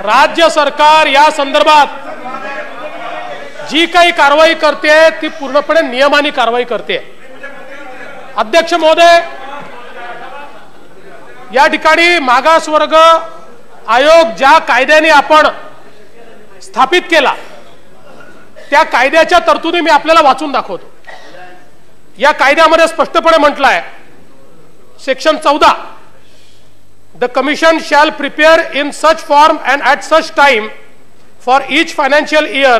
राज्य सरकार या संदर्भात जी काही कारवाई करते ती पूर्णपणे नियमाने कारवाई करते. अध्यक्ष महोदय या ठिकाणी मागासवर्ग आयोग ज्या कायद्याने आपण स्थापित केला त्या कायद्याच्या तरतुदी मी आपल्याला वाचून दाखवतो. या कायद्यामध्ये स्पष्टपणे म्हटलं आहे सेक्शन चौदा the commission shall prepare in such form and at such time for each financial year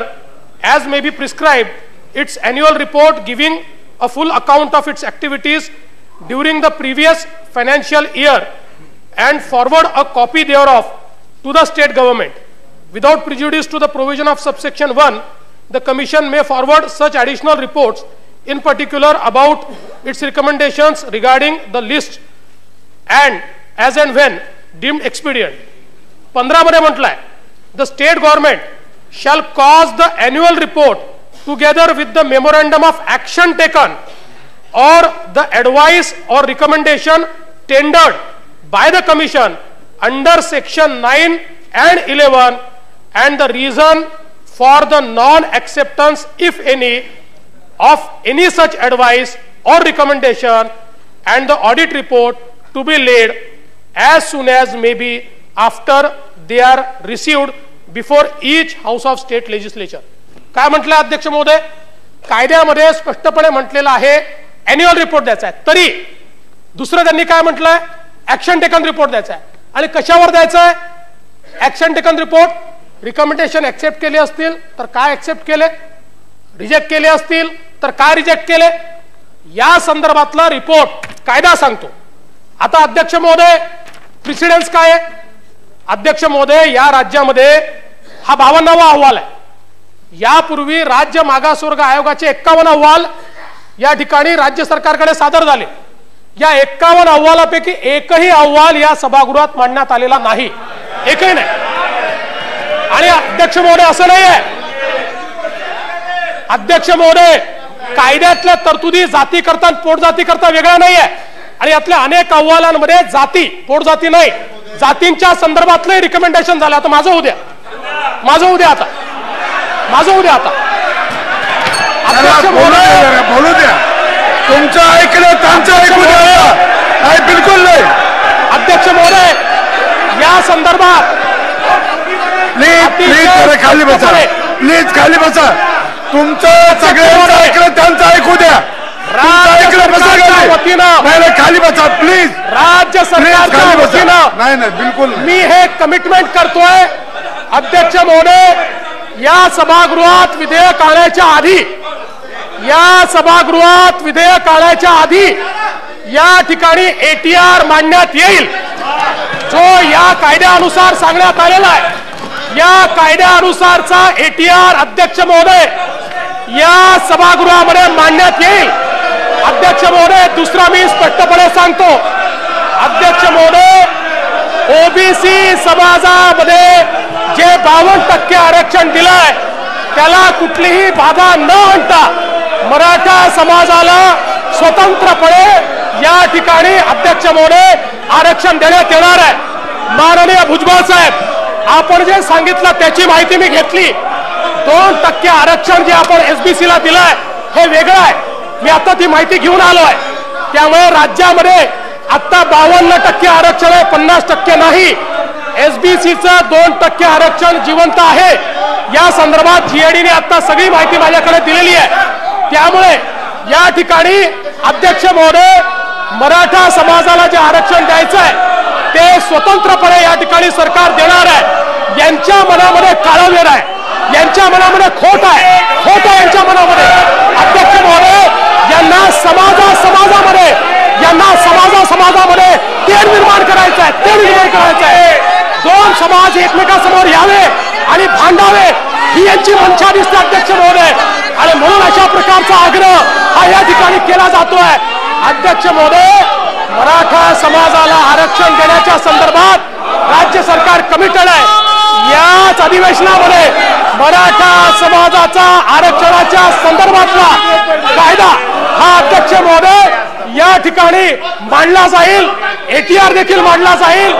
as may be prescribed its annual report giving a full account of its activities during the previous financial year and forward a copy thereof to the state government. Without prejudice to the provision of subsection 1, the Commission may forward such additional reports, in particular about its recommendations regarding the list and as and when deemed expedient. पंधरा मध्ये म्हटलंय the state government shall cause the annual report together with the memorandum of action taken or the advice or recommendation tendered by the commission under section 9 and 11 and the reason for the non-acceptance if any of any such advice or recommendation and the audit report to be laid as soon as maybe after they are received before each house of state legislature. काय म्हटलं अध्यक्ष महोदय? कायद्यामध्ये स्पष्टपणे म्हटलेलं आहे annual report द्यायचा आहे. तरी दुसरं त्यांनी काय म्हटलंय? ऍक्शन टेकन रिपोर्ट द्यायचा आहे. आणि कशावर द्यायचा आहे? Action taken report recommendation accept केले असतील तर काय ऍक्सेप्ट केले? रिजेक्ट केले असतील तर काय रिजेक्ट केले? या संदर्भातला रिपोर्ट कायदा सांगतो. आता अध्यक्ष महोदय प्रिसिडेन्स काय आहे? अध्यक्ष महोदय या राज्यामध्ये हा बावन्नावा अहवाल आहे. यापूर्वी राज्य मागासवर्ग आयोगाचे एक्कावन्न अहवाल या ठिकाणी राज्य सरकारकडे सादर झाले. या एक्कावन्न अहवालापैकी एकही अहवाल या सभागृहात मांडण्यात आलेला नाही. एकही नाही. आणि अध्यक्ष महोदय असं नाही आहे. अध्यक्ष महोदय कायद्यातल्या तरतुदी जाती करता पोटजाती करता वेगळ्या नाही आहे. आणि यातल्या अनेक अहवालांमध्ये जाती पोटजाती नाही. जातींच्या संदर्भातलं रिकमेंडेशन झालं. आता माझं उद्या माझं उद्या आता. माझं उद्या आता. बोलू द्या तुमचं ऐकलं त्यांचं ऐकू द्या. बिलकुल नाही. अध्यक्ष महोदय या संदर्भात प्लीज प्लीज जरा खाली बसा. प्लीज खाली बसा. तुमचं सगळ्यांचं ऐकलं त्यांचं ऐकू द्या. वतीनं. खाली बसा प्लीज राज्य सरकारच्या वतीनं नाही नाही बिलकुल. मी हे कमिटमेंट करतोय अध्यक्ष महोदय या सभागृहात विधेयक आणायच्या आधी या सभागृहात विधेयक आणायच्या आधी या ठिकाणी एटीआर मांडण्यात येईल. जो या कायद्यानुसार सांगण्यात आलेला आहे या कायद्यानुसारचा एटीआर अध्यक्ष महोदय या सभागृहामध्ये मांडण्यात येईल. अध्यक्ष महोदय दुसरा मी स्पष्टपणे सांगतो. अध्यक्ष महोदय ओबीसी समाजामध्ये जे बावन्न टक्के आरक्षण दिलंय त्याला कुठलीही बाधा न आणता मराठा समाजाला स्वतंत्रपणे या ठिकाणी अध्यक्ष महोदय आरक्षण देण्यात येणार आहे. माननीय भुजबळ साहेब आपण जे सांगितलं त्याची माहिती मी घेतली. दोन टक्के आरक्षण जे आपण एसबीसीला दिलंय हे वेगळं आहे. मी आता ती माहिती घेऊन आलो आहे त्यामुळे राज्यामध्ये आता बावन्न टक्के आरक्षण आहे पन्नास टक्के नाही. एसबीसीचं दोन टक्के आरक्षण जिवंत आहे. या संदर्भात जीएडीने आता सगळी माहिती माझ्याकडे दिलेली आहे. त्यामुळे या ठिकाणी अध्यक्ष महोदय मराठा समाजाला जे आरक्षण द्यायचं आहे ते स्वतंत्रपणे या ठिकाणी सरकार देणार आहे. यांच्या मनामध्ये काळवेर आहे. यांच्या मनामध्ये खोट आहे. खोट आहे यांच्या मनामध्ये. अध्यक्ष महोदय यांना समाजा समाजामध्ये यांना समाजा समाजामध्ये तेढ निर्माण करायचं आहे तेढ निर्माण करायचं आहे दोन समाज एकमेकासमोर यावे आणि भांडावे ही यांची मंशा दिसते अध्यक्ष महोदय. आणि म्हणून अशा प्रकारचा आग्रह हा या ठिकाणी केला जातोय. अध्यक्ष महोदय मराठा समाजाला आरक्षण देण्याच्या संदर्भात राज्य सरकार कमिटेड आहे. याच अधिवेशनामध्ये मराठा समाजाचा आरक्षणाच्या संदर्भातला कायदा हा अध्यक्ष महोदय या ठिकाणी मांडला जाईल. एटीआर देखील मांडला जाईल.